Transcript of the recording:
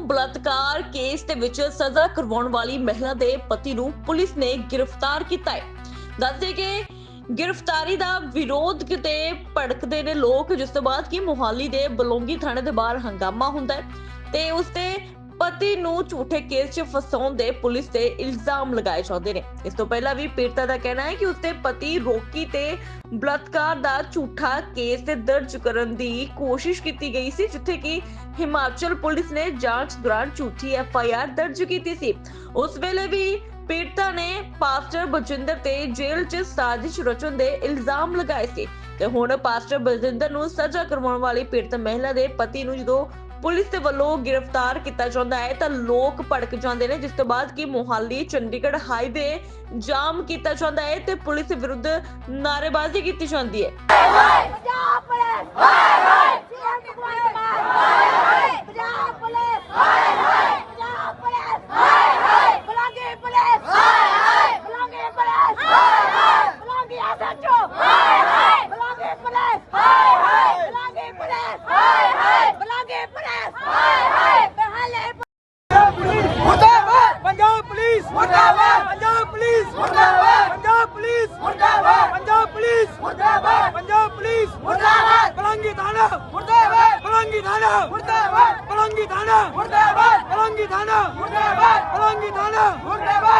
ਨੂੰ ਬਲਾਤਕਾਰ ਕੇਸ ਦੇ ਵਿੱਚ ਸਜ਼ਾ ਕਰਵਾਉਣ ਵਾਲੀ ਮਹਿਲਾ ਦੇ ਪਤੀ ਨੂੰ ਪੁਲਿਸ ਨੇ ਗ੍ਰਿਫਤਾਰ ਕੀਤਾ ਹੈ। ਦੱਸਦੇ ਕਿ ਗ੍ਰਿਫਤਾਰੀ ਦਾ ਵਿਰੋਧ ਕਿਤੇ ਭੜਕਦੇ ਨੇ ਲੋਕ, ਜਿਸ ਤੋਂ ਬਾਅਦ ਕਿ ਮੋਹਾਲੀ ਦੇ ਬਲੌਂਗੀ ਥਾਣੇ ਦੇ ਬਾਹਰ ਹੰਗਾਮਾ ਹੁੰਦਾ ਹੈ ਤੇ ਉਸਦੇ ਪਤੀ ਨੂੰ ਝੂਠੇ ਕੇਸ 'ਚ ਫਸਾਉਣ ਦੇ ਪੁਲਿਸ ਤੇ ਇਲਜ਼ਾਮ ਲਗਾਏ ਜਾਂਦੇ ਨੇ। ਇਸ ਤੋਂ ਪਹਿਲਾਂ ਵੀ ਪੀੜਤਾ ਦਾ ਕਹਿਣਾ ਹੈ ਕਿ ਉਸਦੇ ਪਤੀ ਰੋਕੀ ਤੇ ਬਲਾਤਕਾਰ ਦਾ ਝੂਠਾ ਕੇਸ ਤੇ ਦਰਜ ਕਰਨ ਦੀ ਕੋਸ਼ਿਸ਼ ਕੀਤੀ ਗਈ ਸੀ, ਜਿੱਥੇ ਕਿ ਹਿਮਾਚਲ ਪੁਲਿਸ ਨੇ ਜਾਂਚ ਦੌਰਾਨ ਝੂਠੀ ਐਫ ਆਈ ਆਰ ਦਰਜ ਕੀਤੀ ਸੀ। ਉਸ ਵੇਲੇ ਵੀ ਪੀੜਤਾ ਨੇ ਪਾਸਟਰ ਬਜਿੰਦਰ ਤੇ ਜੇਲ੍ਹ 'ਚ ਸਾਜ਼ਿਸ਼ ਰਚਣ ਦੇ ਇਲਜ਼ਾਮ ਲਗਾਏ ਸੀ। ਤੇ ਹੁਣ ਪਾਸਟਰ ਬਜਿੰਦਰ ਨੂੰ ਸਜ਼ਾ ਕਰਵਾਉਣ ਵਾਲੀ ਪੀੜਤ ਮਹਿਲਾ ਦੇ ਪਤੀ ਨੂੰ ਜਦੋਂ ਪੁਲਿਸ ਦੇ ਵੱਲੋਂ ਗ੍ਰਿਫਤਾਰ ਕੀਤਾ ਜਾਂਦਾ ਹੈ ਤਾਂ ਲੋਕ ਭੜਕ ਜਾਂਦੇ ਨੇ, ਜਿਸ ਤੋਂ ਬਾਅਦ ਕਿ ਮੋਹਾਲੀ, ਚੰਡੀਗੜ੍ਹ ਹਾਈਵੇ ਜਾਮ ਕੀਤਾ ਜਾਂਦਾ ਹੈ ਤੇ ਪੁਲਿਸ ਵਿਰੁੱਧ ਨਾਅਰੇਬਾਜ਼ੀ ਕੀਤੀ ਜਾਂਦੀ ਹੈ। ਪੰਜਾਬ ਪੁਲਿਸ ਮੁਰਦਾਬਾਦ ਪੰਜਾਬ ਪੁਲਿਸ ਮੁਰਦਾਬਾਦ ਪੰਜਾਬ ਪੁਲਿਸ ਮੁਰਦਾਬਾਦ ਪੰਜਾਬ ਪੁਲਿਸ ਮੁਰਦਾਬਾਦ ਪੰਜਾਬ ਪੁਲਿਸ ਮੁਰਦਾਬਾਦ ਬਲੰਗੀ ਥਾਣਾ ਮੁਰਦਾਬਾਦ ਬਲੰਗੀ ਥਾਣਾ ਮੁਰਦਾਬਾਦ ਬਲੰਗੀ ਥਾਣਾ ਮੁਰਦਾਬਾਦ ਬਲੰਗੀ ਥਾਣਾ ਮੁਰਦਾਬਾਦ ਬਲੰਗੀ ਥਾਣਾ ਮੁਰਦਾਬਾਦ